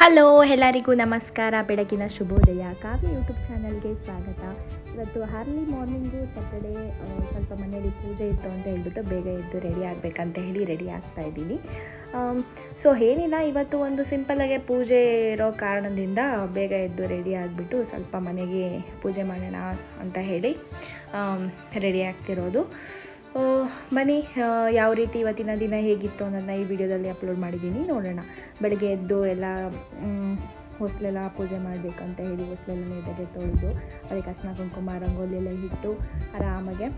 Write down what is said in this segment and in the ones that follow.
Hello ಎಲ್ಲರಿಗೂ ನಮಸ್ಕಾರ. ಬೆಳಗಿನ ಶುಭೋದಯ. ಕಾವ್ಯ ಯೂಟ್ಯೂಬ್ ಚಾನಲ್ಗೆ ಸ್ವಾಗತ. ಇವತ್ತು ಹಾರ್ಲಿ ಮಾರ್ನಿಂಗು ಸ್ಯಾಟರ್ಡೇ ಸ್ವಲ್ಪ ಮನೇಲಿ ಪೂಜೆ ಇತ್ತು ಅಂತ ಹೇಳ್ಬಿಟ್ಟು ಬೇಗ ಎದ್ದು ರೆಡಿ ಆಗಬೇಕಂತ ಹೇಳಿ ರೆಡಿ ಆಗ್ತಾ ಇದ್ದೀನಿ. ಸೊ ಏನಿಲ್ಲ, ಇವತ್ತು ಒಂದು ಸಿಂಪಲಾಗೆ ಪೂಜೆ ಇರೋ ಕಾರಣದಿಂದ ಬೇಗ ಎದ್ದು ರೆಡಿ ಆಗಿಬಿಟ್ಟು ಸ್ವಲ್ಪ ಮನೆಗೆ ಪೂಜೆ ಮಾಡೋಣ ಅಂತ ಹೇಳಿ ರೆಡಿ ಆಗ್ತಿರೋದು. ಆ, ಯಾವ ರೀತಿ ಇವತ್ತಿನ ದಿನ ಹೇಗಿತ್ತು ಅನ್ನೋದನ್ನ ಈ ವಿಡಿಯೋದಲ್ಲಿ ಅಪ್ಲೋಡ್ ಮಾಡಿದ್ದೀನಿ. ನೋಡೋಣ. ಬೆಳಗ್ಗೆ ಎದ್ದು ಎಲ್ಲ ಹೊಸಲೆಲ್ಲ ಪೂಜೆ ಮಾಡಬೇಕಂತ ಹೇಳಿ ಹೊಸಲೆಲ್ಲ ನೀಟಾಗಿ ತೊಳೆದು ಅದಕ್ಕೆ ಅರ್ಶಿನ ಕುಂಕುಮ ರಂಗೋಲಿ ಎಲ್ಲ ಇಟ್ಟು ಆರಾಮಾಗೆ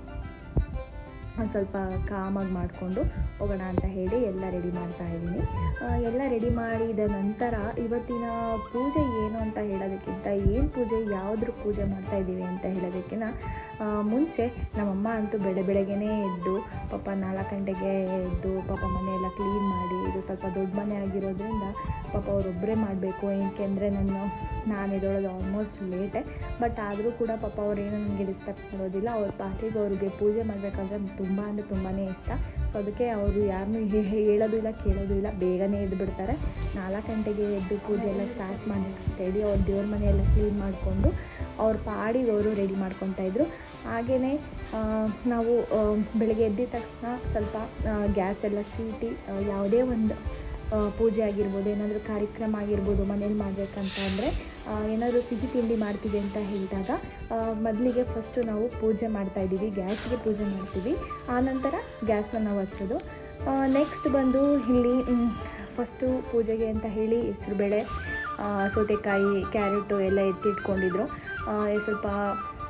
ಒಂದು ಸ್ವಲ್ಪ ಕಾಮಾಗಿ ಮಾಡಿಕೊಂಡು ಹೋಗೋಣ ಅಂತ ಹೇಳಿ ಎಲ್ಲ ರೆಡಿ ಮಾಡ್ತಾ ಇದ್ದೀನಿ. ಎಲ್ಲ ರೆಡಿ ಮಾಡಿದ ನಂತರ ಇವತ್ತಿನ ಪೂಜೆ ಏನು ಅಂತ ಹೇಳೋದಕ್ಕಿಂತ ಏನು ಪೂಜೆ ಯಾವುದ್ರ ಪೂಜೆ ಮಾಡ್ತಾ ಇದ್ದೀವಿ ಅಂತ ಹೇಳೋದಕ್ಕಿಂತ ಮುಂಚೆ ನಮ್ಮಮ್ಮ ಅಂತೂ ಬೆಳೆ, ಬೆಳಗ್ಗೆನೇ ಎದ್ದು ಪಾಪ ನಾಲ್ಕು ಗಂಟೆಗೆ ಎದ್ದು ಪಾಪ ಮನೆಯೆಲ್ಲ ಕ್ಲೀನ್ ಮಾಡಿ ಇದು ಸ್ವಲ್ಪ ದೊಡ್ಡ ಮನೆ ಆಗಿರೋದ್ರಿಂದ ಪಾಪ ಅವರೊಬ್ಬರೇ ಮಾಡಬೇಕು ಏಕೆಂದರೆ ನಾನು ನಾನು ಎದ್ದೊಳೋದು ಆಲ್ಮೋಸ್ಟ್ ಲೇಟೆ ಬಟ್ ಆದರೂ ಕೂಡ ಪಾಪ ಅವರೇನು ನನಗೆ ಡಿಸ್ಟರ್ಬ್ ಮಾಡೋದಿಲ್ಲ. ಅವ್ರ ಪಾರ್ಟಿಗೆ ಅವ್ರಿಗೆ ಪೂಜೆ ಮಾಡಬೇಕಂದ್ರೆ ತುಂಬ ಅಂದರೆ ತುಂಬಾ ಇಷ್ಟ. ಸೊ ಅದಕ್ಕೆ ಅವರು ಯಾರನ್ನೂ ಹೇಳೋದು ಇಲ್ಲ ಕೇಳೋದು ಇಲ್ಲ ಬೇಗನೆ ಎದ್ದು ಬಿಡ್ತಾರೆ. ನಾಲ್ಕು ಗಂಟೆಗೆ ಎದ್ದು ಪೂಜೆ ಎಲ್ಲ ಸ್ಟಾರ್ಟ್ ಮಾಡಿ ಹೇಳಿ ಅವ್ರ ದೇವ್ರ ಮನೆಯೆಲ್ಲ ಕ್ಲೀನ್ ಮಾಡಿಕೊಂಡು ಅವ್ರ ಪಾಡಿಗೆ ಅವರು ರೆಡಿ ಮಾಡ್ಕೊತಾ ಇದ್ರು. ಹಾಗೆಯೇ ನಾವು ಬೆಳಗ್ಗೆ ಎದ್ದಿದ ತಕ್ಷಣ ಸ್ವಲ್ಪ ಗ್ಯಾಸ್ ಎಲ್ಲ ಸೀಟಿ ಯಾವುದೇ ಒಂದು ಪೂಜೆ ಆಗಿರ್ಬೋದು, ಏನಾದರೂ ಕಾರ್ಯಕ್ರಮ ಆಗಿರ್ಬೋದು ಮನೇಲಿ ಮಾಡಬೇಕಂತ ಅಂದರೆ ಏನಾದರೂ ಸಿಹಿ ತಿಂಡಿ ಮಾಡ್ತೀವಿ ಅಂತ ಹೇಳಿದಾಗ ಮೊದಲಿಗೆ ಫಸ್ಟು ನಾವು ಪೂಜೆ ಮಾಡ್ತಾ ಇದ್ದೀವಿ, ಗ್ಯಾಸ್ಗೆ ಪೂಜೆ ಮಾಡ್ತೀವಿ. ಆನಂತರ ಗ್ಯಾಸ್ನ ನಾವು ಹಚ್ಚೋದು. ನೆಕ್ಸ್ಟ್ ಬಂದು ಇಲ್ಲಿ ಫಸ್ಟು ಪೂಜೆಗೆ ಅಂತ ಹೇಳಿ ಹೆಸ್ರು ಬೇಳೆ ಸೌತೆಕಾಯಿ, ಕ್ಯಾರೆಟು ಎಲ್ಲ ಎತ್ತಿಟ್ಕೊಂಡಿದ್ರು. ಸ್ವಲ್ಪ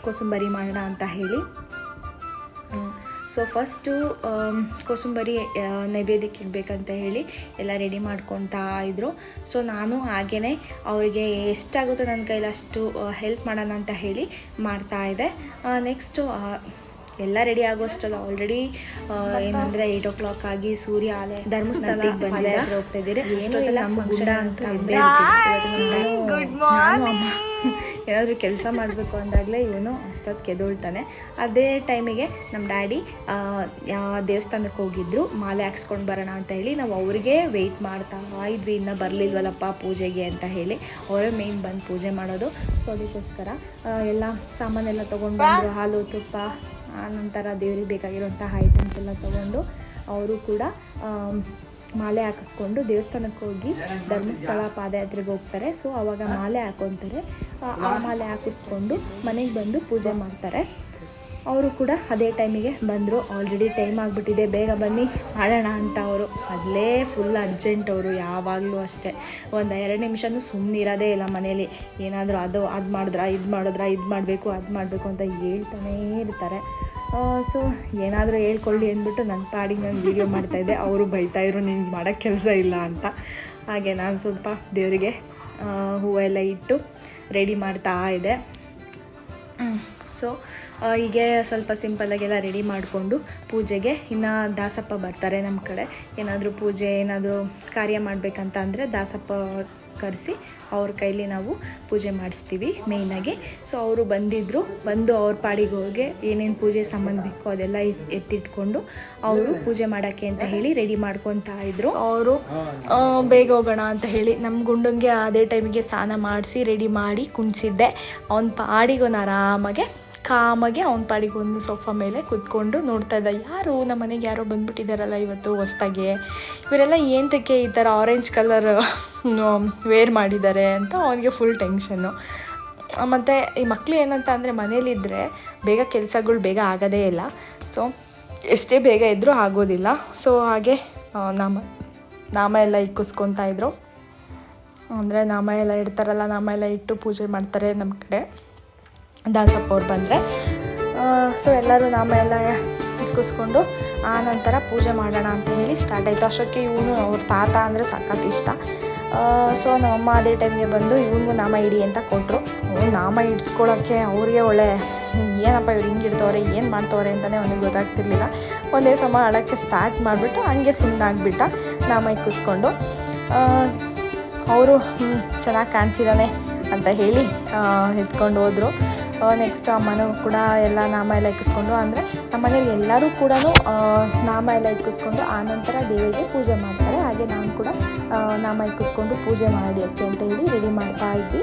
ಕೋಸಂಬರಿ ಮಾಡೋಣ ಅಂತ ಹೇಳಿ. ಸೊ ಫಸ್ಟು ಕೋಸಂಬರಿ ನೈವೇದ್ಯಕ್ಕೆ ಇಡಬೇಕಂತ ಹೇಳಿ ಎಲ್ಲ ರೆಡಿ ಮಾಡ್ಕೊತಾ ಇದ್ದರು ಸೊ ನಾನು ಹಾಗೇ ಅವರಿಗೆ ಎಷ್ಟಾಗುತ್ತೋ ನನ್ನ ಕೈಲಿ ಅಷ್ಟು ಹೆಲ್ಪ್ ಮಾಡೋಣ ಅಂತ ಹೇಳಿ ಮಾಡ್ತಾ ಇದೆ ನೆಕ್ಸ್ಟು ಎಲ್ಲ ರೆಡಿ ಆಗೋಷ್ಟಲ್ಲ ಆಲ್ರೆಡಿ ಏನಂದರೆ ಏಯ್ಟ್ ಓ ಕ್ಲಾಕ್ ಆಗಿ ಸೂರ್ಯ ಆಲೆ ಧರ್ಮಸ್ಥಳಕ್ಕೆ ಬಂದಿದೆ. ಹೋಗ್ತಾ ಇದ್ದೀರಿ. ಏನೂ ಇಲ್ಲ ನಮ್ಮ ಗುಂಡ ಅಂತ. ನಾನು ಅಮ್ಮ. ಏನಾದರೂ ಕೆಲಸ ಮಾಡಬೇಕು ಅಂದಾಗಲೇ ಇವನು ಅಷ್ಟೊತ್ತು ಕೆದೋಳ್ತಾನೆ. ಅದೇ ಟೈಮಿಗೆ ನಮ್ಮ ಡ್ಯಾಡಿ ದೇವಸ್ಥಾನಕ್ಕೆ ಹೋಗಿದ್ರು. ಮಾಲೆ ಹಾಕ್ಸ್ಕೊಂಡು ಬರೋಣ ಅಂತ ಹೇಳಿ ನಾವು ಅವ್ರಿಗೆ ವೆಯ್ಟ್ ಮಾಡ್ತಾ ಇದ್ವಿ. ಇನ್ನೂ ಬರಲಿಲ್ವಲ್ಲಪ್ಪ ಪೂಜೆಗೆ ಅಂತ ಹೇಳಿ. ಅವರೇ ಮೇಯ್ನ್ ಬಂದು ಪೂಜೆ ಮಾಡೋದು. ಸೊ ಅದಕ್ಕೋಸ್ಕರ ಎಲ್ಲ ಸಾಮಾನೆಲ್ಲ ತೊಗೊಂಡು ಬಂದರು. ಹಾಲು, ತುಪ್ಪ, ಆ, ನಂತರ ದೇವ್ರಿಗೆ ಬೇಕಾಗಿರುವಂತಹ ಐಟಮ್ಸ್ ಎಲ್ಲ ತೊಗೊಂಡು, ಅವರು ಕೂಡ ಮಾಲೆ ಹಾಕಿಸ್ಕೊಂಡು ದೇವಸ್ಥಾನಕ್ಕೆ ಹೋಗಿ ಧರ್ಮಸ್ಥಳ ಪಾದಯಾತ್ರೆಗೆ ಹೋಗ್ತಾರೆ. ಸೊ ಅವಾಗ ಮಾಲೆ ಹಾಕೊತಾರೆ. ಆ ಮಾಲೆ ಹಾಕಿಸ್ಕೊಂಡು ಮನೆಗೆ ಬಂದು ಪೂಜೆ ಮಾಡ್ತಾರೆ. ಅವರು ಕೂಡ ಅದೇ ಟೈಮಿಗೆ ಬಂದರು. ಆಲ್ರೆಡಿ ಟೈಮ್ ಆಗಿಬಿಟ್ಟಿದೆ. ಬೇಗ ಬನ್ನಿ, ಮಾಡೋಣ ಅಂತ ಅವರು. ಮೊದಲೇ ಫುಲ್ ಅರ್ಜೆಂಟ್ ಅವರು, ಯಾವಾಗಲೂ ಅಷ್ಟೇ. ಒಂದು ಎರಡು ನಿಮಿಷನೂ ಸುಮ್ಮನಿರೋದೇ ಇಲ್ಲ ಮನೇಲಿ. ಏನಾದರೂ ಅದು ಅದು ಮಾಡಿದ್ರಾ, ಇದು ಮಾಡಿದ್ರಾ, ಇದು ಮಾಡಬೇಕು, ಅದು ಮಾಡಬೇಕು ಅಂತ ಹೇಳ್ತಾನೇ ಇರ್ತಾರೆ. ಸೊ ಏನಾದರೂ ಹೇಳ್ಕೊಳ್ಳಿ ಅಂದ್ಬಿಟ್ಟು ನನ್ನ ಪಾಡಿಗೆ ನಾನು ವೀಡಿಯೋ ಮಾಡ್ತಾಯಿದ್ದೆ ಅವರು ಬೈತಾಯಿದ್ರು ನಿನ್ಗೆ ಮಾಡೋಕ್ಕೆ ಕೆಲಸ ಇಲ್ಲ ಅಂತ. ಹಾಗೆ ನಾನು ಸ್ವಲ್ಪ ದೇವರಿಗೆ ಹೂವೆಲ್ಲ ಇಟ್ಟು ರೆಡಿ ಮಾಡ್ತಾ ಇದ್ದೆ. ಸೊ ಹೀಗೆ ಸ್ವಲ್ಪ ಸಿಂಪಲ್ಲಾಗೆಲ್ಲ ರೆಡಿ ಮಾಡಿಕೊಂಡು ಪೂಜೆಗೆ ಇನ್ನು ದಾಸಪ್ಪ ಬರ್ತಾರೆ ನಮ್ಮ ಕಡೆ. ಏನಾದರೂ ಪೂಜೆ, ಏನಾದರೂ ಕಾರ್ಯ ಮಾಡಬೇಕಂತ ಅಂದರೆ ದಾಸಪ್ಪ ಕರೆಸಿ ಅವ್ರ ಕೈಲಿ ನಾವು ಪೂಜೆ ಮಾಡಿಸ್ತೀವಿ ಮೇಯ್ನಾಗಿ ಸೊ ಅವರು ಬಂದಿದ್ದರು ಬಂದು ಅವ್ರ ಪಾಡಿಗೆ ಹೋಗಿ ಏನೇನು ಪೂಜೆ ಸಂಬಂಧ ಬೇಕೋ ಅದೆಲ್ಲ ಎತ್- ಎತ್ತಿಟ್ಕೊಂಡು ಅವರು ಪೂಜೆ ಮಾಡೋಕ್ಕೆ ಅಂತ ಹೇಳಿ ರೆಡಿ ಮಾಡ್ಕೊತಾ ಇದ್ರು. ಅವರು ಬೇಗ ಹೋಗೋಣ ಅಂತ ಹೇಳಿ ನಮ್ಮ ಗುಂಡಂಗೆ ಅದೇ ಟೈಮಿಗೆ ಸ್ನಾನ ಮಾಡಿಸಿ ರೆಡಿ ಮಾಡಿ ಕುಣಿಸಿದ್ದೆ. ಅವನ ಪಾಡಿಗೆ ಆರಾಮಾಗೆ ಕಾಮಾಗೆ ಅವನ ಪಾಡಿಗೆ ಒಂದು ಸೋಫಾ ಮೇಲೆ ಕುತ್ಕೊಂಡು ನೋಡ್ತಾ ಇದ್ದ. ಯಾರು? ನಮ್ಮ ಮನೆಗೆ ಯಾರೋ ಬಂದ್ಬಿಟ್ಟಿದ್ದಾರಲ್ಲ ಇವತ್ತು ಹೊಸ್ದಾಗೆ. ಇವರೆಲ್ಲ ಏನಕ್ಕೆ ಈ ಥರ ಆರೆಂಜ್ ಕಲರ್ ವೇರ್ ಮಾಡಿದ್ದಾರೆ ಅಂತ ಅವನಿಗೆ ಫುಲ್ ಟೆನ್ಷನ್ನು ಮತ್ತು ಈ ಮಕ್ಕಳು ಏನಂತ ಅಂದರೆ ಮನೇಲಿದ್ದರೆ ಬೇಗ ಕೆಲಸಗಳು ಬೇಗ ಆಗೋದೇ ಇಲ್ಲ. ಸೊ ಎಷ್ಟೇ ಬೇಗ ಇದ್ದರೂ ಆಗೋದಿಲ್ಲ. ಸೊ ಹಾಗೆ ನಾಮ ನಾಮ ಎಲ್ಲ ಇಕ್ಕಿಸ್ಕೊತಾ ಇದ್ರು. ಅಂದರೆ ನಾಮ ಎಲ್ಲ ಇಡ್ತಾರಲ್ಲ, ನಾಮ ಎಲ್ಲ ಇಟ್ಟು ಪೂಜೆ ಮಾಡ್ತಾರೆ ನಮ್ಮ ಕಡೆ. ದಾಸಪ್ಪ ಅವ್ರು ಬಂದರೆ. ಸೊ ಎಲ್ಲರೂ ನಾಮ ಎಲ್ಲ ಇಟ್ಕಿಸ್ಕೊಂಡು ಆ ನಂತರ ಪೂಜೆ ಮಾಡೋಣ ಅಂತ ಹೇಳಿ ಸ್ಟಾರ್ಟ್ ಆಯಿತು. ಅಷ್ಟಕ್ಕೆ ಇವನು ಅವ್ರ ತಾತ ಅಂದರೆ ಸಖತ್ ಇಷ್ಟ. ಸೊ ನಮ್ಮಮ್ಮ ಅದೇ ಟೈಮ್ಗೆ ಬಂದು ಇವನಿಗೂ ನಾಮ ಇಡಿ ಅಂತ ಕೊಟ್ಟರು ನಾಮ ಇಡ್ಸ್ಕೊಳ್ಳೋಕ್ಕೆ ಅವ್ರಿಗೆ ಒಳ್ಳೆ, ಏನಪ್ಪ ಇವ್ರು ಹಿಂಗೆ ಇಡ್ತವ್ರೆ, ಏನು ಮಾಡ್ತವ್ರೆ ಅಂತಲೇ ಅವನಿಗೆ ಗೊತ್ತಾಗ್ತಿರ್ಲಿಲ್ಲ. ಒಂದೇ ಸಮ ಆಡೋಕ್ಕೆ ಸ್ಟಾರ್ಟ್ ಮಾಡಿಬಿಟ್ಟು ಹಂಗೆ ಸುಮ್ಮನಾಗ್ಬಿಟ್ಟ ನಾಮ ಇಕ್ಕಿಸ್ಕೊಂಡು ಅವರು ಚೆನ್ನಾಗಿ ಕಾಣ್ತಿದ್ದಾನೆ ಅಂತ ಹೇಳಿ ಎತ್ಕೊಂಡು ಹೋದರು. ನೆಕ್ಸ್ಟ್ ಅಮ್ಮನೂ ಕೂಡ ಎಲ್ಲ ನಾಮ ಎಲ್ಲ ಇಕ್ಕಿಸ್ಕೊಂಡು ಅಂದರೆ ನಮ್ಮ ಮನೇಲಿ ಎಲ್ಲರೂ ಕೂಡ ನಾಮ ಎಲ್ಲ ಇಕ್ಕಿಸ್ಕೊಂಡು ಆನಂತರ ದೇವರಿಗೆ ಪೂಜೆ ಮಾಡ್ತಾರೆ. ಹಾಗೆ ನಾನು ಕೂಡ ನಾಮ ಇಕ್ಕಿಸ್ಕೊಂಡು ಪೂಜೆ ಮಾಡಿ ಅಂತ ಹೇಳಿ ರೆಡಿ ಮಾಡ್ತಾ ಇದ್ವಿ.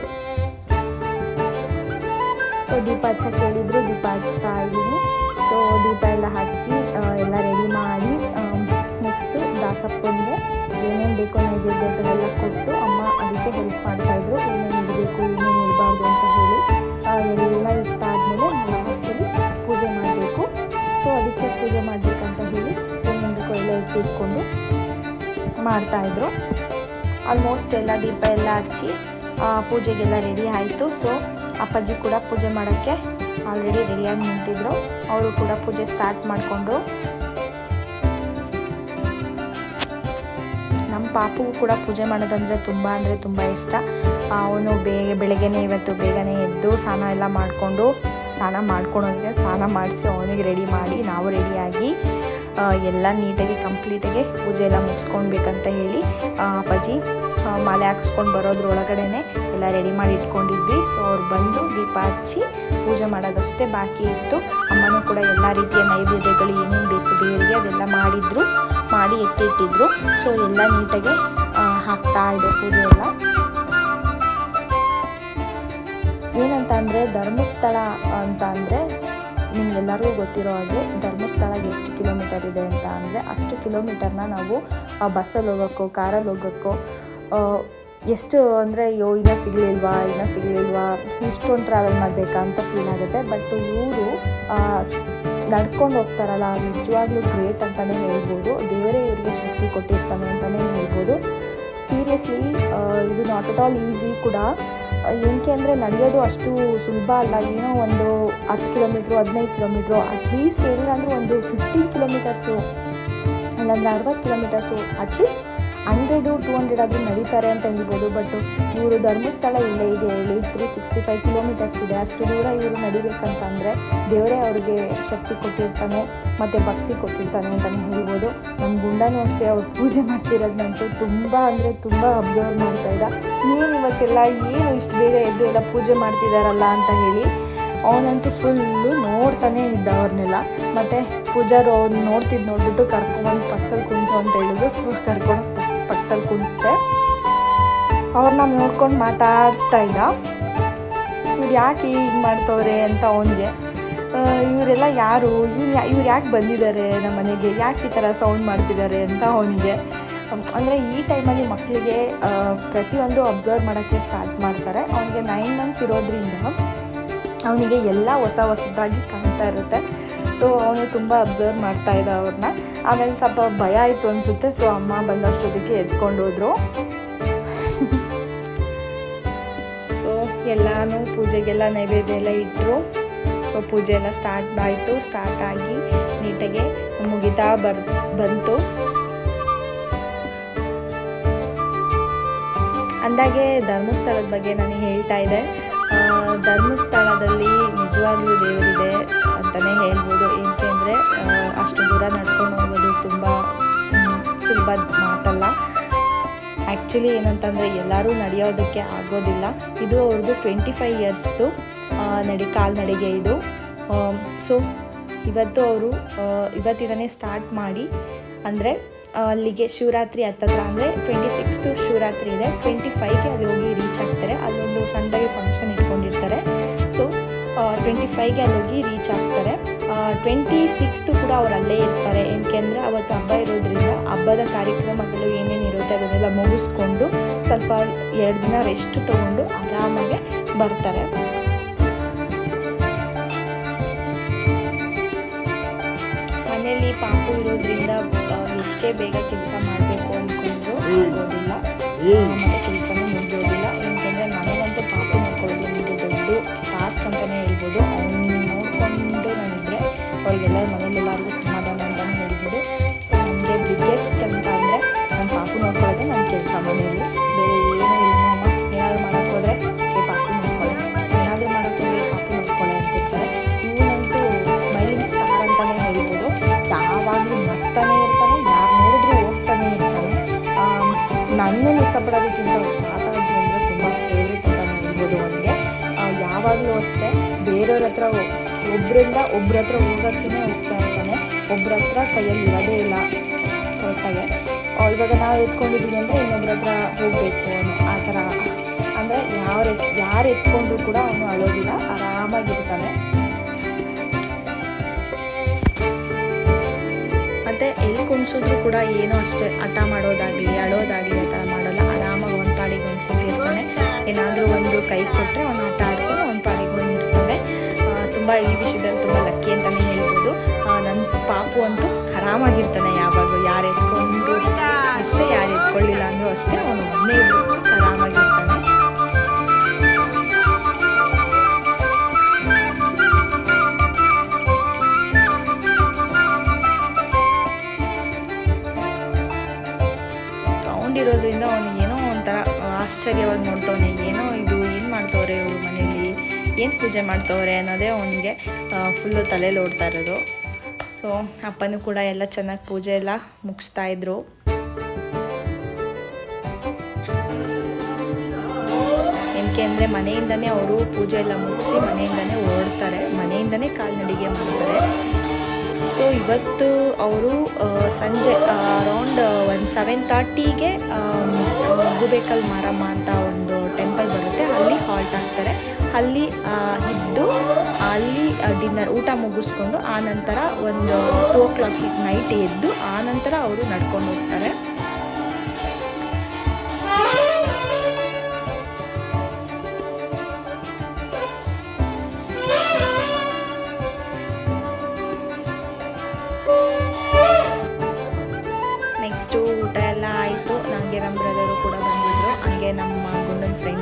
ಸೊ ದೀಪ ಹಚ್ಚಕ್ಕೆ ಹೇಳಿದ್ರು ದೀಪ ಹಚ್ತಾ ಇದ್ದೀನಿ. ಸೊ ದೀಪ ಎಲ್ಲ ಹಚ್ಚಿ ಎಲ್ಲ ರೆಡಿ ಮಾಡಿ ನೆಕ್ಸ್ಟು ದಾಸಪ್ಪನಿಗೆ ಏನೇನು ಬೇಕು ನೈವೇದ್ಯ ಕೊಟ್ಟು ಅಮ್ಮ ಅದಕ್ಕೆ ಹೆಲ್ಪ್ ಮಾಡ್ತಾಯಿದ್ರು ಏನೇನು ಇರಬೇಕು ಏನೇನು ಇರಬಾರ್ದು ಅಂತ ಹೇಳಿ. ಎಲ್ಲ ಇಟ್ಟಾದ್ಮೇಲೆ ಲಾಸ್ಟಲ್ಲಿ ಪೂಜೆ ಮಾಡಬೇಕು. ಸೊ ಅದಕ್ಕೆ ಪೂಜೆ ಮಾಡಬೇಕಂತ ಹೇಳಿ ಒಂದೊಂದು ಎಲ್ಲ ಇಟ್ಟಿಟ್ಕೊಂಡು ಮಾಡ್ತಾಯಿದ್ರು ಆಲ್ಮೋಸ್ಟ್ ಎಲ್ಲ ದೀಪ ಎಲ್ಲ ಹಚ್ಚಿ ಪೂಜೆಗೆಲ್ಲ ರೆಡಿ ಆಯಿತು. ಸೊ ಅಪ್ಪಾಜಿ ಕೂಡ ಪೂಜೆ ಮಾಡೋಕ್ಕೆ ಆಲ್ರೆಡಿ ರೆಡಿಯಾಗಿ ನಿಂತಿದ್ರು. ಅವರು ಕೂಡ ಪೂಜೆ ಸ್ಟಾರ್ಟ್ ಮಾಡಿಕೊಂಡ್ರು. ಪಾಪುಗೂ ಕೂಡ ಪೂಜೆ ಮಾಡೋದಂದರೆ ತುಂಬ ಅಂದರೆ ತುಂಬ ಇಷ್ಟ. ಅವನು ಬೇಗ ಬೆಳಗ್ಗೆನೇ ಇವತ್ತು ಬೇಗನೆ ಎದ್ದು ಸ್ನಾನ ಎಲ್ಲ ಮಾಡಿಕೊಂಡು, ಸ್ನಾನ ಮಾಡ್ಕೊಳೋದಕ್ಕೆ ಸ್ನಾನ ಮಾಡಿಸಿ ಅವನಿಗೆ ರೆಡಿ ಮಾಡಿ ನಾವು ರೆಡಿಯಾಗಿ ಎಲ್ಲ ನೀಟಾಗಿ ಕಂಪ್ಲೀಟಾಗಿ ಪೂಜೆ ಎಲ್ಲ ಮುಗಿಸ್ಕೊಳ್ಬೇಕಂತ ಹೇಳಿ ಅಪ್ಪಾಜಿ ಮಾಲೆ ಹಾಕಿಸ್ಕೊಂಡು ಬರೋದ್ರೊಳಗಡೆನೆ ಎಲ್ಲ ರೆಡಿ ಮಾಡಿ ಇಟ್ಕೊಂಡಿದ್ವಿ. ಸೊ ಅವ್ರು ಬಂದು ದೀಪ ಹಚ್ಚಿ ಪೂಜೆ ಮಾಡೋದಷ್ಟೇ ಬಾಕಿ ಇತ್ತು. ಅಮ್ಮನೂ ಕೂಡ ಎಲ್ಲ ರೀತಿಯ ನೈವೇದ್ಯಗಳು ಏನೇನು ಬೇಕು ದೇವರಿಗೆ ಅದೆಲ್ಲ ಮಾಡಿದ್ರು. ಮಾಡಿ ಎತ್ತಿಟ್ಟಿದ್ರು ಸೊ ಎಲ್ಲ ನೀಟಾಗಿ ಹಾಕ್ತಾ ಪೂಜೆ ಎಲ್ಲ ಏನಂತ ಅಂದರೆ ಧರ್ಮಸ್ಥಳ ಅಂತ ಅಂದರೆ ನಿಮ್ಗೆಲ್ಲರಿಗೂ ಗೊತ್ತಿರೋ ಹಾಗೆ, ಧರ್ಮಸ್ಥಳ ಎಷ್ಟು ಕಿಲೋಮೀಟರ್ ಇದೆ ಅಂತ ಅಂದರೆ, ಅಷ್ಟು ಕಿಲೋಮೀಟರ್ನ ನಾವು ಬಸ್ಸಲ್ಲಿ ಹೋಗೋಕ್ಕೋ, ಕಾರಲ್ಲಿ ಹೋಗೋಕ್ಕೋ ಎಷ್ಟು ಅಂದರೆ, ಅಯ್ಯೋ, ಇನ್ನೂ ಸಿಗಲಿಲ್ವಾ ಇನ್ನೂ ಸಿಗಲಿಲ್ವಾ, ಇಷ್ಟೊಂದು ಟ್ರಾವೆಲ್ ಮಾಡಬೇಕಾ ಅಂತ ಫೀಲ್ ಆಗುತ್ತೆ. ಬಟ್ ಇವರು ನಡ್ಕೊಂಡು ಹೋಗ್ತಾರಲ್ಲ ನಿಜವಾಗ್ಲೂ ಗ್ರೇಟ್ ಅಂತಲೇ ಹೇಳ್ಬೋದು. ದೇವರೇ ಇವರಿಗೆ ಶಕ್ತಿ ಕೊಟ್ಟಿರ್ತಾನೆ ಅಂತಲೇ ಹೇಳ್ಬೋದು. ಸೀರಿಯಸ್ಲಿ ಇದು ನಾಟ್ ಅಟ್ ಆಲ್ ಈಸಿ ಕೂಡ. ಏನಕ್ಕೆ ಅಂದರೆ ನಡೆಯೋದು ಅಷ್ಟು ಸುಲಭ ಅಲ್ಲ. ಏನೋ ಒಂದು ಹತ್ತು ಕಿಲೋಮೀಟ್ರು ಹದಿನೈದು ಕಿಲೋಮೀಟ್ರು ಅಟ್ಲೀಸ್ಟ್ ಏನಿಲ್ಲ ಅಂದರೆ ಒಂದು ಫಿಫ್ಟೀನ್ ಕಿಲೋಮೀಟರ್ಸು ಇಲ್ಲಾಂದರೆ ಅರವತ್ತು kilometres at least hundred two hundred ಆದರೂ ನಡೀತಾರೆ ಅಂತ ಹೇಳ್ಬೋದು ಬಟ್ ಇವರು ಧರ್ಮಸ್ಥಳ ಇಲ್ಲೇ ಇದೆ ಹೇಳಿ ತ್ರೀ ಸಿಕ್ಸ್ಟಿ ಫೈವ್ ಕಿಲೋಮೀಟರ್ಸ್ ಇದೆ, ಅಷ್ಟು ದೂರ ಇವರು ನಡಿಬೇಕಂತಂದರೆ ದೇವರೇ ಅವ್ರಿಗೆ ಶಕ್ತಿ ಕೊಟ್ಟಿರ್ತಾನೆ, ಮತ್ತು ಭಕ್ತಿ ಕೊಟ್ಟಿರ್ತಾನೆ ಅಂತಲೇ ಹೇಳ್ಬೋದು. ನಮ್ಮ ಗುಂಡನೂ ಅಷ್ಟೇ, ಅವ್ರು ಪೂಜೆ ಮಾಡ್ತಿರೋದಂತೂ ತುಂಬ ಅಂದರೆ ತುಂಬ ಅಬ್ಸರ್ವ್ ಮಾಡ್ತಾ ಇದ್ದ. ಏನು ಇವತ್ತೆಲ್ಲ, ಏನು ಇಷ್ಟು ಬೇಗ ಎದ್ದು ಎಲ್ಲ ಪೂಜೆ ಮಾಡ್ತಿದ್ದಾರಲ್ಲ ಅಂತ ಹೇಳಿ, ಅವನಂತೂ ಫುಲ್ಲು ನೋಡ್ತಾನೆ ಇದ್ದ ಅವ್ರನ್ನೆಲ್ಲ. ಮತ್ತು ಪೂಜಾರು ಅವ್ರು ನೋಡ್ತಿದ್ದು ನೋಡಿಬಿಟ್ಟು ಕರ್ಕೊಂಬಂದು ಪಕ್ಕದಲ್ಲಿ ಕುಂಚು ಅಂತ ಹೇಳಿದ್ರು, ಸೊ ಕರ್ಕೊಂಡು ಪಕ್ಕದಲ್ಲಿ ಕುಣಿಸ್ದೆ. ಅವ್ರನ್ನ ನೋಡ್ಕೊಂಡು ಮಾತಾಡಿಸ್ತಾ ಇದ್ದ. ಇವ್ರು ಯಾಕೆ ಹೀಗೆ ಮಾಡ್ತವ್ರೆ ಅಂತ ಅವನಿಗೆ. ಇವರೆಲ್ಲ ಯಾರು? ಇವ್ರು ಯಾ, ಇವ್ರು ಯಾಕೆ ಬಂದಿದ್ದಾರೆ ನಮ್ಮ ಮನೆಗೆ? ಯಾಕೆ ಈ ಥರ ಸೌಂಡ್ ಮಾಡ್ತಿದ್ದಾರೆ ಅಂತ ಅವನಿಗೆ. ಅಂದರೆ ಈ ಟೈಮಲ್ಲಿ ಮಕ್ಕಳಿಗೆ ಪ್ರತಿಯೊಂದು ಅಬ್ಸರ್ವ್ ಮಾಡೋಕ್ಕೆ ಸ್ಟಾರ್ಟ್ ಮಾಡ್ತಾರೆ. ಅವನಿಗೆ ನೈನ್ ಮಂತ್ಸ್ ಇರೋದ್ರಿಂದ ಅವನಿಗೆ ಎಲ್ಲ ಹೊಸ ಹೊಸದಾಗಿ ಕಾಣ್ತಾ ಇರುತ್ತೆ. ಸೊ ಅವನು ತುಂಬ ಅಬ್ಸರ್ವ್ ಮಾಡ್ತಾ ಇದ್ದ ಅವ್ರನ್ನ. ಆಮೇಲೆ ಸ್ವಲ್ಪ ಭಯ ಆಯಿತು ಅನಿಸುತ್ತೆ. ಸೊ ಅಮ್ಮ ಬಂದಷ್ಟೊತ್ತಿಗೆ ಎತ್ಕೊಂಡು ಹೋದ್ರು. ಸೊ ಎಲ್ಲನೂ ಪೂಜೆಗೆಲ್ಲ ನೈವೇದ್ಯ ಎಲ್ಲ ಇಟ್ಟರು ಸೊ ಪೂಜೆ ಎಲ್ಲ ಸ್ಟಾರ್ಟ್ ಆಯಿತು. ಸ್ಟಾರ್ಟ್ ಆಗಿ ನೀಟಾಗಿ ಮುಗಿತಾ ಬರ್, ಬಂತು. ಅಂದಾಗೆ ಧರ್ಮಸ್ಥಳದ ಬಗ್ಗೆ ನಾನು ಹೇಳ್ತಾ ಇದ್ದೆ. ಧರ್ಮಸ್ಥಳದಲ್ಲಿ ನಿಜವಾಗ್ಲೂ ದೇವರಿದೆ. ಅಂತಲೇ ಹೇಳ್ಬೋದು. ಅಂದರೆ ಅಷ್ಟು ದೂರ ನಡ್ಕೊಂಡು ಹೋಗೋದು ತುಂಬ ಸುಲಭದ ಮಾತಲ್ಲ. ಆ್ಯಕ್ಚುಲಿ ಏನಂತಂದರೆ, ಎಲ್ಲರೂ ನಡೆಯೋದಕ್ಕೆ ಆಗೋದಿಲ್ಲ. ಇದು ಅವ್ರದ್ದು ಟ್ವೆಂಟಿ ಫೈವ್ ಇಯರ್ಸ್ದು ನಡಿ, ಕಾಲ್ನಡಿಗೆ ಇದು. ಸೊ ಇವತ್ತು ಅವರು ಇವತ್ತಿದನೇ ಸ್ಟಾರ್ಟ್ ಮಾಡಿ, ಅಂದರೆ, ಅಲ್ಲಿಗೆ ಶಿವರಾತ್ರಿ ಹತ್ತತ್ರ, ಅಂದರೆ ಟ್ವೆಂಟಿ ಸಿಕ್ಸ್ತು ಶಿವರಾತ್ರಿ ಇದೆ. ಟ್ವೆಂಟಿ ಫೈವ್ಗೆ ಅಲ್ಲಿ ಹೋಗಿ ರೀಚ್ ಆಗ್ತಾರೆ. ಅಲ್ಲೊಂದು ಸಣ್ಣದಾಗಿ ಫಂಕ್ಷನ್ ಇಟ್ಕೊಂಡಿರ್ತಾರೆ. ಸೊ ಟ್ವೆಂಟಿ ಫೈವ್ಗೆ ಅಲ್ಲಿ ಹೋಗಿ ರೀಚ್ ಆಗ್ತಾರೆ. ಟ್ವೆಂಟಿ ಸಿಕ್ಸ್ತು ಕೂಡ ಅವ್ರು ಅಲ್ಲೇ ಇರ್ತಾರೆ. ಏನಕ್ಕೆ ಅಂದರೆ ಅವತ್ತು ಹಬ್ಬ ಇರೋದ್ರಿಂದ ಹಬ್ಬದ ಕಾರ್ಯಕ್ರಮಗಳು ಏನೇನು ಇರುತ್ತೆ ಅದನ್ನೆಲ್ಲ ಮುಗಿಸ್ಕೊಂಡು ಸ್ವಲ್ಪ ಎರಡು ದಿನ ರೆಸ್ಟ್ ತೊಗೊಂಡು ಆರಾಮಾಗೆ ಬರ್ತಾರೆ. ಮನೆಯಲ್ಲಿ ಪಾಪು ಇರೋದ್ರಿಂದ ಎಷ್ಟೇ ಬೇಗ ಕೆಲಸ ಮಾಡಬೇಕು ಅಂದ್ಕೊಂಡು ಆಗೋದಿಲ್ಲ. ಮತ್ತೆ ಕೆಲಸನೂ ಮುಗಿಯೋದಿಲ್ಲ. ಅವ್ರಿಗೆಲ್ಲ ಮನೇಲೆಲ್ಲರಿಗೂ ಸಮಾಧಾನ ಅಂತಲೇ ಹೇಳ್ಬೋದು ಸೊ ನನಗೆ ಬಿಗ್ಗೆಸ್ಟ್ ಅಂತ ಅಂದರೆ ನನ್ನ ಪಾಪು ನೋಡ್ಕೊಳ್ಳೋದೆ ನನ್ನ ಕೆಲಸ ಮನೆಯಲ್ಲಿ. ಬೇರೆ ಏನೂ ಇಲ್ಲ ಏನಾದರೂ ಮಾಡೋಕ್ಕೆ ಹೋದರೆ ಏ ಪಾಪು ನೋಡ್ಕೊಳ್ಳೆ ಏನಾದರೂ ಮಾಡೋಕ್ಕೆ ಹೋದರೆ ಪಾಪು ನೋಡ್ಕೊಳ್ಳೆ ಅಂತಿರ್ತಾರೆ ಇವನಂತೂ ಸ್ಮೈಲಿಂಗ್ ಸ್ಟಾರ್ ಅಂತಲೇ ಹೇಳ್ಬೋದು. ಯಾವಾಗಲೂ ನಗ್ತಾನೆ ಇರ್ತಾನೆ. ಯಾರು ನೋಡಿದ್ರೂ ಓದ್ತಾನೇ ಇರ್ತಾನೆ ನನ್ನನ್ನು ಇಷ್ಟಪಡೋದಕ್ಕಿಂತ ಅಷ್ಟೇ. ಬೇರೆಯವ್ರ ಹತ್ರ ಒಬ್ಬರಿಂದ ಒಬ್ಬರ ಹತ್ರ ಹೋಗೋಕ್ಕೇ ಹೋಗ್ತಾ ಇರ್ತಾನೆ. ಒಬ್ರ ಹತ್ರ ಕೈಯಲ್ಲಿ ಇರೋದೇ ಇಲ್ಲ. ಕರೆಕ್ಟಾಗೆ. ಇವಾಗ ನಾವು ಎತ್ಕೊಂಡಿದ್ದೀವಿ ಅಂದರೆ ಇನ್ನೊಬ್ರ ಹತ್ರ ಹೋಗಬೇಕು ಅನ್ನೋ ಆ ಥರ. ಅಂದರೆ ಯಾರು ಯಾರು ಎತ್ಕೊಂಡ್ರು ಕೂಡ ಅವನು ಅಳೋದಿಲ್ಲ. ಆರಾಮಾಗಿರ್ತಾನೆ. ಮತ್ತು ಎಲ್ಲಿ ಕುಣಿಸಿದ್ರು ಕೂಡ ಏನೋ ಅಷ್ಟೇ. ಹಠ ಮಾಡೋದಾಗಲಿ, ಅಳೋದಾಗಲಿ ಅವನು ಸೌಂಡ್ ಇರೋದ್ರಿಂದ ಅವನಿಗೆ ಏನೋ ಒಂಥರ ಆಶ್ಚರ್ಯವಾಗಿ ನೋಡ್ತವನೆ. ಏನೋ ಇದು ಏನು ಮಾಡ್ತವ್ರೆ ಇವರು ಮನೇಲಿ? ಏನು ಪೂಜೆ ಮಾಡ್ತವ್ರೆ ಅನ್ನೋದೇ ಅವನಿಗೆ ಫುಲ್ಲು ತಲೆಯಲ್ಲಿ ಓಡ್ತಾ ಇರೋದು. ಸೊ ಅಪ್ಪನೂ ಕೂಡ ಎಲ್ಲ ಚೆನ್ನಾಗಿ ಪೂಜೆ ಎಲ್ಲ ಮುಗಿಸ್ತಾ ಏನಕ್ಕೆ ಅಂದರೆ ಮನೆಯಿಂದನೇ ಅವರು ಪೂಜೆ ಎಲ್ಲ ಮುಗಿಸಿ ಮನೆಯಿಂದನೇ ಓಡ್ತಾರೆ ಮನೆಯಿಂದನೇ ಕಾಲ್ನಡಿಗೆ ಮಾಡ್ತಾರೆ. ಸೊ ಇವತ್ತು ಅವರು ಸಂಜೆ ಅರೌಂಡ್ ಒಂದು ಸೆವೆನ್ ತರ್ಟಿಗೆ ಗುಬೇಕಲ್ ಮಾರಮ್ಮ ಅಂತ ಒಂದು ಟೆಂಪಲ್ ಬರುತ್ತೆ. ಅಲ್ಲಿ ಹಾಲ್ಟ್ ಆಗ್ತಾರೆ. ಅಲ್ಲಿ ಇದ್ದು, ಅಲ್ಲಿ ಡಿನ್ನರ್ ಊಟ ಮುಗಿಸ್ಕೊಂಡು ಆ ನಂತರ ಒಂದು ಟೂ ಓ ಕ್ಲಾಕ್ ನೈಟ್ ಎದ್ದು ಆ ನಂತರ ಅವರು ನಡ್ಕೊಂಡು ಹೋಗ್ತಾರೆ.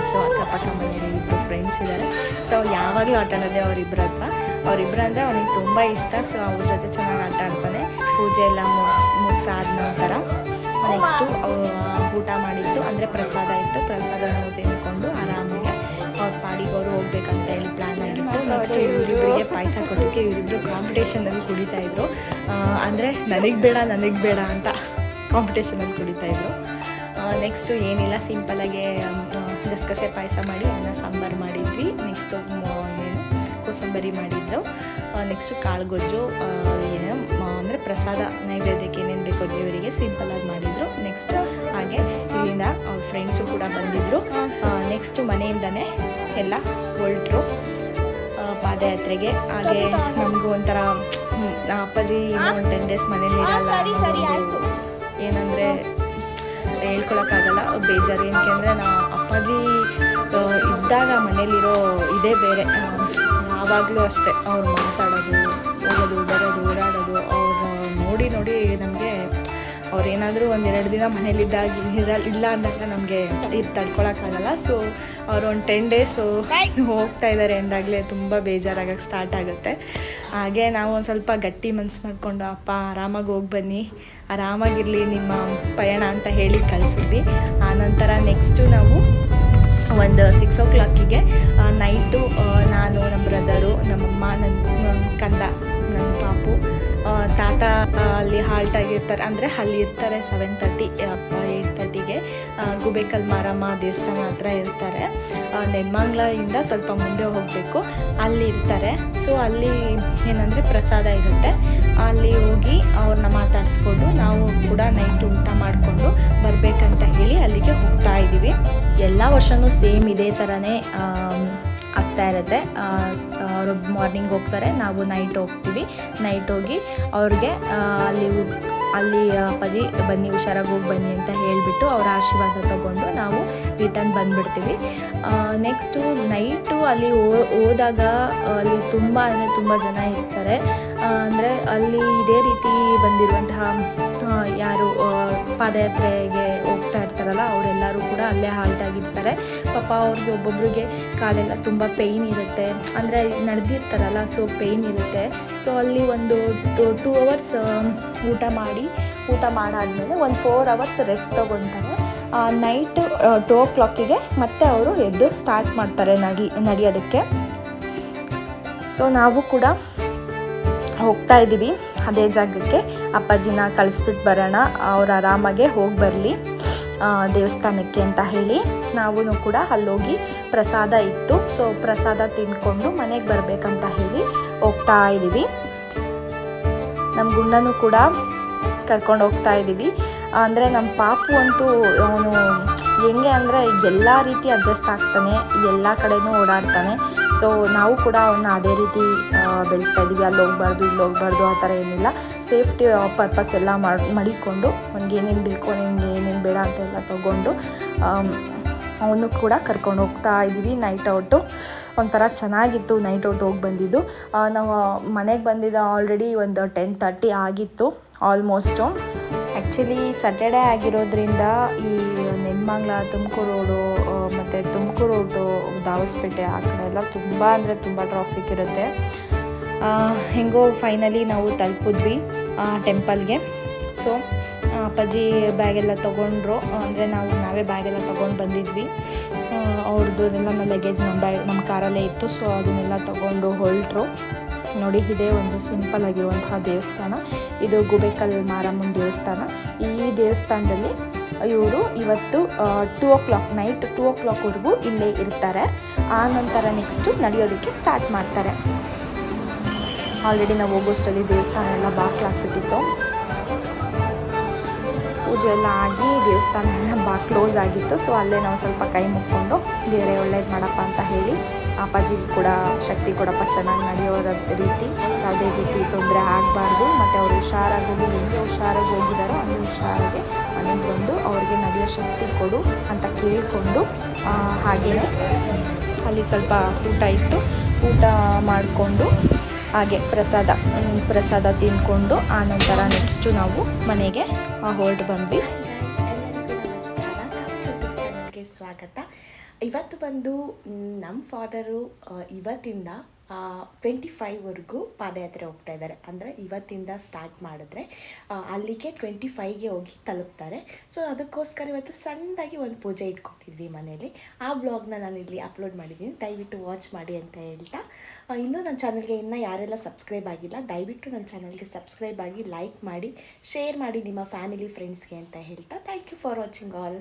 ಫ್ರೆಂಡ್ಸು ಅಕ್ಕಪಕ್ಕ ಮನೇಲಿ ಇಬ್ಬರು ಫ್ರೆಂಡ್ಸ್ ಇದ್ದಾರೆ ಸೊ ಯಾವಾಗಲೂ ಆಟ ಆಡೋದೆ ಅವರಿಬ್ಬರ ಹತ್ರ. ಅವರಿಬ್ಬರು ಅಂದರೆ ಅವನಿಗೆ ತುಂಬ ಇಷ್ಟ. ಸೊ ಅವ್ರ ಜೊತೆ ಚೆನ್ನಾಗಿ ಆಟ ಆಡ್ತಾನೆ. ಪೂಜೆ ಎಲ್ಲ ಮುಗಿಸ್ ಮುಗಿಸಾದ ನಂತರ ನೆಕ್ಸ್ಟು ಊಟ ಮಾಡಿತ್ತು ಅಂದರೆ ಪ್ರಸಾದ ಇತ್ತು. ಪ್ರಸಾದನ ತಿಂದ್ಕೊಂಡು ಆರಾಮಾಗಿ ಅವ್ರ ಪಾಡಿಗೆ ಅವರು ಹೋಗ್ಬೇಕಂತ ಹೇಳಿ ಪ್ಲ್ಯಾನ್ ಆಗಿತ್ತು. ನೆಕ್ಸ್ಟ್ ಇವರಿಬ್ಬರಿಗೆ ಪಾಯಸ ಕೊಡೋಕ್ಕೆ ಇವರಿಬ್ಬರು ಕಾಂಪಿಟೇಷನಲ್ಲಿ ಕುಡಿತಾ ಇದ್ರು. ಅಂದರೆ ನನಗೆ ಬೇಡ ನನಗೆ ಬೇಡ ಅಂತ ಕಾಂಪಿಟೇಷನಲ್ಲಿ ಕುಡಿತಾ ಇದ್ರು. ನೆಕ್ಸ್ಟು ಏನಿಲ್ಲ. ಸಿಂಪಲಾಗೆ ಗಸಗಸೆ ಪಾಯಸ ಮಾಡಿ ಅನ್ನ ಸಾಂಬಾರು ಮಾಡಿದ್ವಿ. ನೆಕ್ಸ್ಟು ಏನು ಕೋಸಂಬರಿ ಮಾಡಿದ್ರು. ನೆಕ್ಸ್ಟು ಕಾಳುಗೊಜ್ಜು ಏನು ಅಂದರೆ ಪ್ರಸಾದ ನೈವೇದ್ಯಕ್ಕೆ ಏನೇನು ಬೇಕೋ ದೇವರಿಗೆ ಸಿಂಪಲಾಗಿ ಮಾಡಿದರು. ನೆಕ್ಸ್ಟ್ ಹಾಗೆ ಇಲ್ಲಿಂದ ಫ್ರೆಂಡ್ಸು ಕೂಡ ಬಂದಿದ್ದರು ನೆಕ್ಸ್ಟು ಮನೆಯಿಂದನೇ ಎಲ್ಲ ಹೊರಟರು. ಪಾದಯಾತ್ರೆಗೆ. ಹಾಗೆ ನಮಗೂ ಒಂಥರ ಅಪ್ಪಾಜಿ ಇನ್ನೂ ಒಂದು ಟೆನ್ ಡೇಸ್ ಮನೇಲಿ ಇರಲ್ಲ ಒಂದು ಏನಂದರೆ ಹೇಳ್ಕೊಳಕ್ಕಾಗಲ್ಲ. ಬೇಜಾರು ಏನಕ್ಕೆ ಅಂದರೆ ನಾ ಅಪ್ಪಾಜಿ ಇದ್ದಾಗ ಮನೇಲಿರೋ ಇದೇ ಬೇರೆ ಆವಾಗಲೂ ಅಷ್ಟೇ ಅವ್ರು ಮಾತಾಡೋದು, ಹೋಗೋದು, ಬರೋದು, ಓಡಾಡೋದು, ಅವ್ರು ನೋಡಿ ನೋಡಿ ನಮಗೆ ಅವ್ರು ಏನಾದರೂ ಒಂದೆರಡು ದಿನ ಮನೇಲಿದ್ದಾಗ ಇರ ಇಲ್ಲ ಅಂದಾಗ ನಮಗೆ ಇದು ತಡ್ಕೊಳಕ್ಕಾಗಲ್ಲ. ಸೊ ಅವ್ರು ಒಂದು ಟೆನ್ ಡೇಸು ಹೋಗ್ತಾ ಇದ್ದಾರೆ ಅಂದಾಗಲೇ ತುಂಬ ಬೇಜಾರಾಗಕ್ಕೆ ಸ್ಟಾರ್ಟ್ ಆಗುತ್ತೆ. ಹಾಗೆ ನಾವು ಒಂದು ಸ್ವಲ್ಪ ಗಟ್ಟಿ ಮನ್ಸು ಮಾಡಿಕೊಂಡು, ಅಪ್ಪ, ಆರಾಮಾಗಿ ಹೋಗಿ ಬನ್ನಿ. ಆರಾಮಾಗಿರಲಿ, ನಿಮ್ಮ ಪಯಣ ಅಂತ ಹೇಳಿ ಕಳಿಸಿದ್ವಿ. ಆನಂತರ ನೆಕ್ಸ್ಟು ನಾವು ಒಂದು ಸಿಕ್ಸ್ ಓ ಕ್ಲಾಕಿಗೆ ನೈಟು ನಾನು, ನಮ್ಮ ಬ್ರದರು ನಮ್ಮಮ್ಮ ನನ್ನ ಕಂದ ನನ್ನ ಪಾಪು ತಾತ ಅಲ್ಲಿ ಹಾಲ್ಟ್ ಆಗಿರ್ತಾರೆ. ಅಂದರೆ ಅಲ್ಲಿ ಇರ್ತಾರೆ ಸೆವೆನ್ ತರ್ಟಿ ಗುಬೇಕಲ್ ಮಾರಮ್ಮ ದೇವಸ್ಥಾನ ಹತ್ರ ಇರ್ತಾರೆ. ಆ, ನೆನ್ಮಂಗ್ಲಿಂದ ಸ್ವಲ್ಪ ಮುಂದೆ ಹೋಗಬೇಕು. ಅಲ್ಲಿ ಇರ್ತಾರೆ. ಸೊ ಅಲ್ಲಿ ಏನಂದರೆ ಪ್ರಸಾದ ಇರುತ್ತೆ. ಅಲ್ಲಿ ಹೋಗಿ ಅವ್ರನ್ನ ಮಾತಾಡಿಸ್ಕೊಂಡು ನಾವು ಕೂಡ ನೈಟ್ ಊಟ ಮಾಡಿಕೊಂಡು ಬರಬೇಕಂತ ಹೇಳಿ ಅಲ್ಲಿಗೆ ಹೋಗ್ತಾ ಇದ್ದೀವಿ. ಎಲ್ಲ ವರ್ಷವೂ ಸೇಮ್ ಇದೇ ಥರನೇ ಆಗ್ತಾ ಇರುತ್ತೆ. ಅವರು ಮಾರ್ನಿಂಗ್ ಹೋಗ್ತಾರೆ. ನಾವು ನೈಟ್ ಹೋಗ್ತೀವಿ. ನೈಟ್ ಹೋಗಿ ಅವ್ರಿಗೆ ಅಲ್ಲಿ ಅಲ್ಲಿ ಅಪ್ಪಾಜಿ ಬನ್ನಿ, ಹುಷಾರಾಗಿ ಹೋಗಿ ಬನ್ನಿ ಅಂತ ಹೇಳಿಬಿಟ್ಟು ಅವರ ಆಶೀರ್ವಾದ ತಗೊಂಡು ನಾವು ರಿಟರ್ನ್ ಬಂದುಬಿಡ್ತೀವಿ. ನೆಕ್ಸ್ಟು ನೈಟು ಅಲ್ಲಿ ಹೋದಾಗ ಅಲ್ಲಿ ತುಂಬ, ಅಂದರೆ ತುಂಬ ಜನ ಇರ್ತಾರೆ. ಅಂದರೆ ಅಲ್ಲಿ ಇದೇ ರೀತಿ ಬಂದಿರುವಂತಹ ಯಾರು ಪಾದಯಾತ್ರೆಗೆ ಹೋಗ್ತಾ ಇರ್ತಾರಲ್ಲ, ಅವರೆಲ್ಲರೂ ಕೂಡ ಅಲ್ಲೇ ಹಾಲ್ಟ್ ಆಗಿರ್ತಾರೆ ಪಾಪ ಅವ್ರಿಗೆ ಒಬ್ಬೊಬ್ರಿಗೆ ಕಾಲೆಲ್ಲ ತುಂಬ ಪೇಯ್ನ್ ಇರುತ್ತೆ. ಅಂದರೆ ನಡೆದಿರ್ತಾರಲ್ಲ ಸೊ ಪೇಯ್ನ್ ಇರುತ್ತೆ. ಸೊ ಅಲ್ಲಿ ಒಂದು ಟು, ಟೂ ಅವರ್ಸ್ ಊಟ ಮಾಡಿ, ಊಟ ಮಾಡಾದಮೇಲೆ ಒಂದು ಫೋರ್ ಅವರ್ಸ್ ರೆಸ್ಟ್ ತೊಗೊತಾರೆ. ನೈಟ್ ಟು ಓ ಕ್ಲಾಕಿಗೆ ಮತ್ತೆ ಅವರು ಎದ್ದು ಸ್ಟಾರ್ಟ್ ಮಾಡ್ತಾರೆ ನಡಿ, ನಡೆಯೋದಕ್ಕೆ. ಸೊ ನಾವು ಕೂಡ ಹೋಗ್ತಾ ಇದ್ದೀವಿ. ಅದೇ ಜಾಗಕ್ಕೆ ಅಪ್ಪಾಜಿನ ಕಳಿಸ್ಬಿಟ್ಟು ಬರೋಣ. ಅವ್ರು ಆರಾಮಾಗೆ ಹೋಗಿ ಬರಲಿ. ದೇವಸ್ಥಾನಕ್ಕೆ ಅಂತ ಹೇಳಿ ನಾವೂ ಕೂಡ ಅಲ್ಲೋಗಿ ಪ್ರಸಾದ ಇತ್ತು. ಸೊ ಪ್ರಸಾದ ತಿಂದ್ಕೊಂಡು ಮನೆಗೆ ಬರಬೇಕಂತ ಹೇಳಿ ಹೋಗ್ತಾ ಇದ್ದೀವಿ. ನಮ್ಮ ಗುಂಡನು ಕೂಡ ಕರ್ಕೊಂಡು ಹೋಗ್ತಾ ಇದ್ದೀವಿ. ಅಂದರೆ ನಮ್ಮ ಪಾಪು ಅಂತೂ ಅವನು ಹೆಂಗೆ ಅಂದರೆ ಎಲ್ಲ ರೀತಿ ಅಡ್ಜಸ್ಟ್ ಆಗ್ತಾನೆ. ಎಲ್ಲ ಕಡೆನೂ ಓಡಾಡ್ತಾನೆ. ಸೊ ನಾವು ಕೂಡ ಅವನ್ನ ಅದೇ ರೀತಿ ಬೆಳೆಸ್ತಾ ಇದ್ದೀವಿ ಅಲ್ಲಿ ಹೋಗ್ಬಾರ್ದು, ಇಲ್ಲಿ ಹೋಗ್ಬಾರ್ದು, ಆ ಥರ ಏನಿಲ್ಲ. ಸೇಫ್ಟಿ ಪರ್ಪಸ್ ಎಲ್ಲ ಮಾಡಿ, ಮಡಿಕೊಂಡು, ಅವ್ನಿಗೆ ಏನೇನು ಬೇಕು ನಿಮ್ಗೆ ಏನೇನು ಬೇಡ ಅಂತೆಲ್ಲ ತೊಗೊಂಡು ಅವನು ಕೂಡ ಕರ್ಕೊಂಡು ಹೋಗ್ತಾ ಇದ್ದೀವಿ ನೈಟ್ ಔಟು ಒಂಥರ ಚೆನ್ನಾಗಿತ್ತು ನೈಟ್ ಔಟ್ ಹೋಗಿ ಬಂದಿದ್ದು. ನಾವು ಮನೆಗೆ ಬಂದಿದ್ದ ಆಲ್ರೆಡಿ ಒಂದು ಟೆನ್ ತರ್ಟಿ ಆಗಿತ್ತು ಆಲ್ಮೋಸ್ಟು ಆ್ಯಕ್ಚುಲಿ ಸ್ಯಾಟರ್ಡೇ ಆಗಿರೋದ್ರಿಂದ ಈ ನೆನ್ಮಂಗ್ಲ, ತುಮಕೂರು ರೋಡು ಮತ್ತು ತುಮಕೂರು ರೋಡು ದಾವಸ್ಪೇಟೆ ಆ ಕಡೆ ಎಲ್ಲ ತುಂಬ ಅಂದರೆ ತುಂಬ ಟ್ರಾಫಿಕ್ ಇರುತ್ತೆ. ಹೆಂಗೋ ಫೈನಲಿ ನಾವು ತಲುಪಿದ್ವಿ ಟೆಂಪಲ್ಗೆ ಸೊ ಅಪ್ಪಾಜಿ ಬ್ಯಾಗೆಲ್ಲ ತೊಗೊಂಡ್ರು. ಅಂದರೆ ನಾವು, ನಾವೇ ಬ್ಯಾಗೆಲ್ಲ ತೊಗೊಂಡು ಬಂದಿದ್ವಿ. ಅವ್ರದ್ದು ಎಲ್ಲ ನಮ್ಮ ಲಗೇಜ್ ನಮ್ಮ ಬ್ಯಾಗ್ ನಮ್ಮ ಕಾರಲ್ಲೇ ಇತ್ತು. ಸೊ ಅದನ್ನೆಲ್ಲ ತೊಗೊಂಡು ಹೊರಟ್ರು ನೋಡಿ, ಇದೇ ಒಂದು ಸಿಂಪಲ್ ಆಗಿರುವಂತಹ ದೇವಸ್ಥಾನ. ಇದು ಗುಬೇಕಲ್ ಮಾರಮ್ಮನ ದೇವಸ್ಥಾನ. ಈ ದೇವಸ್ಥಾನದಲ್ಲಿ ಇವರು ಇವತ್ತು two o'clock night two ಓ ಕ್ಲಾಕ್ವರೆಗೂ ಇಲ್ಲೇ ಇರ್ತಾರೆ. ಆ ನಂತರ ನೆಕ್ಸ್ಟು ನಡೆಯೋದಕ್ಕೆ ಸ್ಟಾರ್ಟ್ ಮಾಡ್ತಾರೆ. ಆಲ್ರೆಡಿ ನಾವು ಹೋಗೋಷ್ಟಲ್ಲಿ ದೇವಸ್ಥಾನ ಎಲ್ಲ ಬಾಕ್ಲಾಕ್ಬಿಟ್ಟಿತ್ತು ಪೂಜೆ ಎಲ್ಲ ಆಗಿ ದೇವಸ್ಥಾನ ಎಲ್ಲ ಬಾ ಕ್ಲೋಸ್ ಆಗಿತ್ತು. ಸೊ ಅಲ್ಲೇ ನಾವು ಸ್ವಲ್ಪ ಕೈ ಮುಕ್ಕೊಂಡು, ದೇವರೇ ಒಳ್ಳೇದು ಮಾಡಪ್ಪ ಅಂತ ಹೇಳಿ, ಅಪ್ಪಾಜಿ ಕೂಡ ಶಕ್ತಿ ಕೊಡಪ್ಪ, ಚೆನ್ನಾಗಿ ನಡೆಯೋ ರೀತಿ, ಯಾವುದೇ ರೀತಿ ತೊಂದರೆ ಆಗಬಾರ್ದು. ಮತ್ತು ಅವರು ಹುಷಾರಾಗಿ ಹೋಗಿ ಹೆಂಗೆ ಹುಷಾರಾಗಿ ಹೋಗಿದ್ದಾರೋ ಅಲ್ಲಿ ಹುಷಾರಾಗಿ ಮನೆಗೆ ಬಂದು ಅವ್ರಿಗೆ ನಡೆಯೋ ಶಕ್ತಿ ಕೊಡು ಅಂತ ಕೇಳಿಕೊಂಡು ಹಾಗೆಯೇ ಅಲ್ಲಿ ಸ್ವಲ್ಪ ಊಟ ಇತ್ತು. ಊಟ ಮಾಡಿಕೊಂಡು ಹಾಗೆ ಪ್ರಸಾದ ಪ್ರಸಾದ ತಿಂದ್ಕೊಂಡು ಆನಂತರ ನಂತರ ನೆಕ್ಸ್ಟು ನಾವು ಮನೆಗೆ ಹೊರಟು ಬಂದ್ವಿ. ಸ್ವಾಗತ. ಇವತ್ತು ಬಂದು ನಮ್ಮ ಫಾದರು ಇವತ್ತಿಂದ ಟ್ವೆಂಟಿ ಫೈವ್ವರೆಗೂ ಪಾದಯಾತ್ರೆ ಹೋಗ್ತಾ ಇದ್ದಾರೆ. ಅಂದರೆ ಇವತ್ತಿಂದ ಸ್ಟಾರ್ಟ್ ಮಾಡಿದ್ರೆ ಅಲ್ಲಿಗೆ ಟ್ವೆಂಟಿ ಫೈವ್ಗೆ ಹೋಗಿ ತಲುಪ್ತಾರೆ. ಸೊ ಅದಕ್ಕೋಸ್ಕರ ಇವತ್ತು ಸಣ್ಣದಾಗಿ ಒಂದು ಪೂಜೆ ಇಟ್ಕೊಂಡಿದ್ವಿ ಮನೆಯಲ್ಲಿ. ಆ ಬ್ಲಾಗ್ನ ನಾನು ಇಲ್ಲಿ ಅಪ್ಲೋಡ್ ಮಾಡಿದ್ದೀನಿ. ದಯವಿಟ್ಟು ವಾಚ್ ಮಾಡಿ ಅಂತ ಹೇಳ್ತಾ ಇನ್ನೂ ನನ್ನ ಚಾನಲ್ಗೆ ಇನ್ನೂ ಯಾರೆಲ್ಲ ಸಬ್ಸ್ಕ್ರೈಬ್ ಆಗಿಲ್ಲ, ದಯವಿಟ್ಟು ನನ್ನ ಚಾನಲ್ಗೆ ಸಬ್ಸ್ಕ್ರೈಬ್ ಆಗಿ ಲೈಕ್ ಮಾಡಿ ಶೇರ್ ಮಾಡಿ ನಿಮ್ಮ ಫ್ಯಾಮಿಲಿ ಫ್ರೆಂಡ್ಸ್ಗೆ ಅಂತ ಹೇಳ್ತಾ thank you for watching all